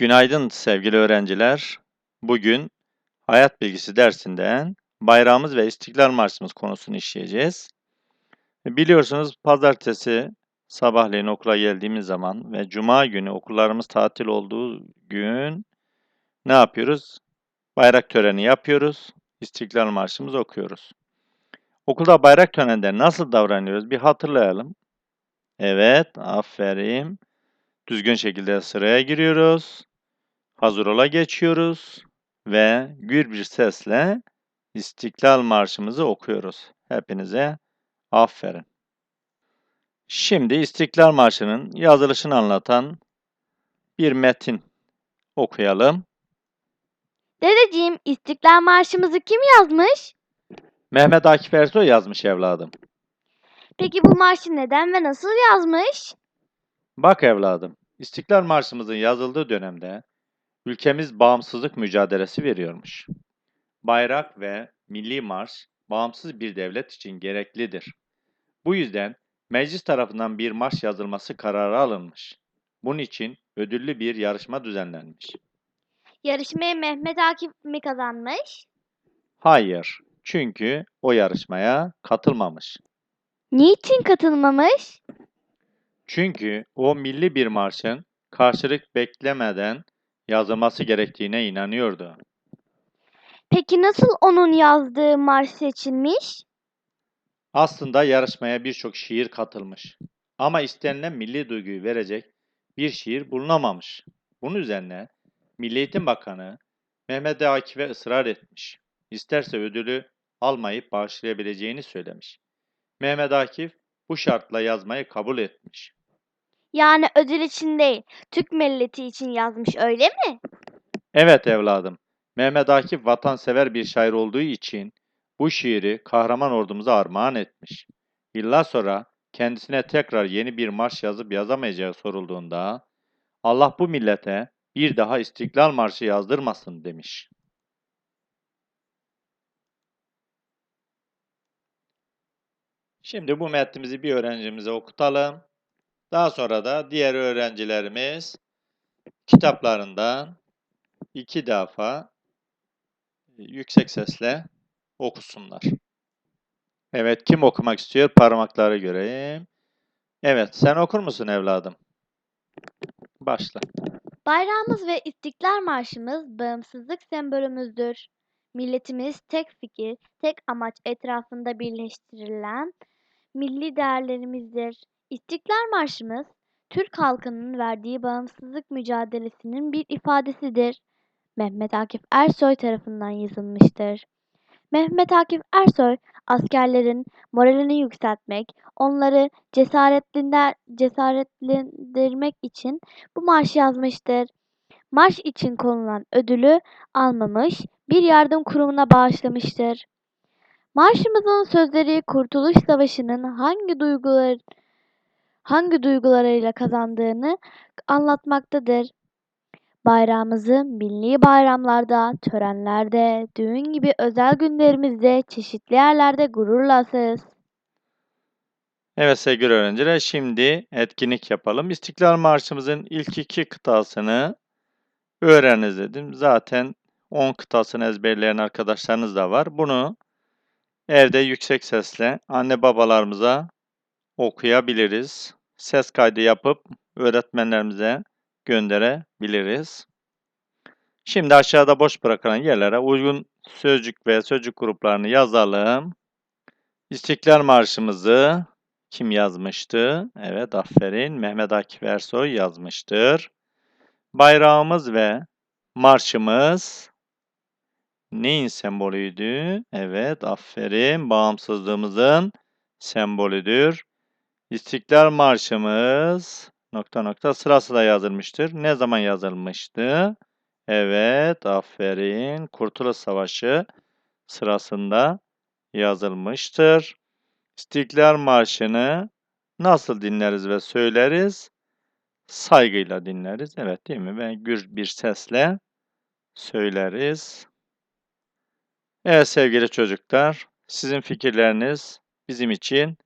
Günaydın sevgili öğrenciler. Bugün hayat bilgisi dersinden bayrağımız ve İstiklal Marşımız konusunu işleyeceğiz. Biliyorsunuz pazartesi sabahleyin okula geldiğimiz zaman ve cuma günü okullarımız tatil olduğu gün ne yapıyoruz? Bayrak töreni yapıyoruz. İstiklal Marşımızı okuyoruz. Okulda bayrak töreninde nasıl davranıyoruz bir hatırlayalım. Evet, aferin. Düzgün şekilde sıraya giriyoruz. Hazır ola geçiyoruz ve gür bir sesle İstiklal Marşımızı okuyoruz. Hepinize aferin. Şimdi İstiklal Marşı'nın yazılışını anlatan bir metin okuyalım. Dedeciğim, İstiklal Marşımızı kim yazmış? Mehmet Akif Ersoy yazmış evladım. Peki bu marşı neden ve nasıl yazmış? Bak evladım, İstiklal Marşımızın yazıldığı dönemde ülkemiz bağımsızlık mücadelesi veriyormuş. Bayrak ve milli marş bağımsız bir devlet için gereklidir. Bu yüzden meclis tarafından bir marş yazılması kararı alınmış. Bunun için ödüllü bir yarışma düzenlenmiş. Yarışmayı Mehmet Akif mi kazanmış? Hayır, çünkü o yarışmaya katılmamış. Niçin katılmamış? Çünkü o milli bir marşın karşılık beklemeden yazılması gerektiğine inanıyordu. Peki nasıl onun yazdığı marş seçilmiş? Aslında yarışmaya birçok şiir katılmış. Ama istenilen milli duyguyu verecek bir şiir bulunamamış. Bunun üzerine Milli Eğitim Bakanı Mehmet Akif'e ısrar etmiş. İsterse ödülü almayıp bağışlayabileceğini söylemiş. Mehmet Akif bu şartla yazmayı kabul etmiş. Yani ödül için değil, Türk milleti için yazmış öyle mi? Evet evladım, Mehmet Akif vatansever bir şair olduğu için bu şiiri kahraman ordumuza armağan etmiş. Yıllar sonra kendisine tekrar yeni bir marş yazıp yazamayacağı sorulduğunda Allah bu millete bir daha İstiklal Marşı yazdırmasın demiş. Şimdi bu metnimizi bir öğrencimize okutalım. Daha sonra da diğer öğrencilerimiz kitaplarından iki defa yüksek sesle okusunlar. Evet, kim okumak istiyor? Parmakları göreyim. Evet, sen okur musun evladım? Başla. Bayrağımız ve İstiklal Marşımız bağımsızlık sembolümüzdür. Milletimiz tek fikir, tek amaç etrafında birleştirilen milli değerlerimizdir. İstiklal Marşımız, Türk halkının verdiği bağımsızlık mücadelesinin bir ifadesidir. Mehmet Akif Ersoy tarafından yazılmıştır. Mehmet Akif Ersoy, askerlerin moralini yükseltmek, onları cesaretlendirmek için bu marşı yazmıştır. Marş için konulan ödülü almamış, bir yardım kurumuna bağışlamıştır. Marşımızın sözleri Kurtuluş Savaşı'nın hangi duygular hangi duygularıyla kazandığını anlatmaktadır. Bayrağımızı milli bayramlarda, törenlerde, düğün gibi özel günlerimizde çeşitli yerlerde gururla asarız. Evet sevgili öğrenciler, şimdi etkinlik yapalım. İstiklal Marşımızın ilk iki kıtasını öğreniniz dedim. Zaten 10 kıtasını ezberleyen arkadaşlarınız da var. Bunu evde yüksek sesle anne babalarımıza okuyabiliriz. Ses kaydı yapıp öğretmenlerimize gönderebiliriz. Şimdi aşağıda boş bırakılan yerlere uygun sözcük ve sözcük gruplarını yazalım. İstiklal Marşımızı kim yazmıştı? Evet, aferin. Mehmet Akif Ersoy yazmıştır. Bayrağımız ve marşımız neyin sembolüydü? Evet, aferin. Bağımsızlığımızın sembolüdür. İstiklal Marşımız nokta nokta sırasıyla yazılmıştır. Ne zaman yazılmıştı? Evet, aferin. Kurtuluş Savaşı sırasında yazılmıştır. İstiklal Marşı'nı nasıl dinleriz ve söyleriz? Saygıyla dinleriz. Evet değil mi? Ve gür bir sesle söyleriz. Evet sevgili çocuklar, sizin fikirleriniz bizim için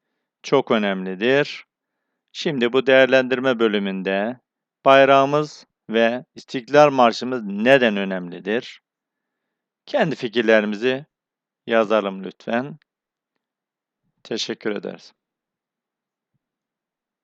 çok önemlidir. Şimdi bu değerlendirme bölümünde bayrağımız ve İstiklal Marşımız neden önemlidir? Kendi fikirlerimizi yazalım lütfen. Teşekkür ederiz.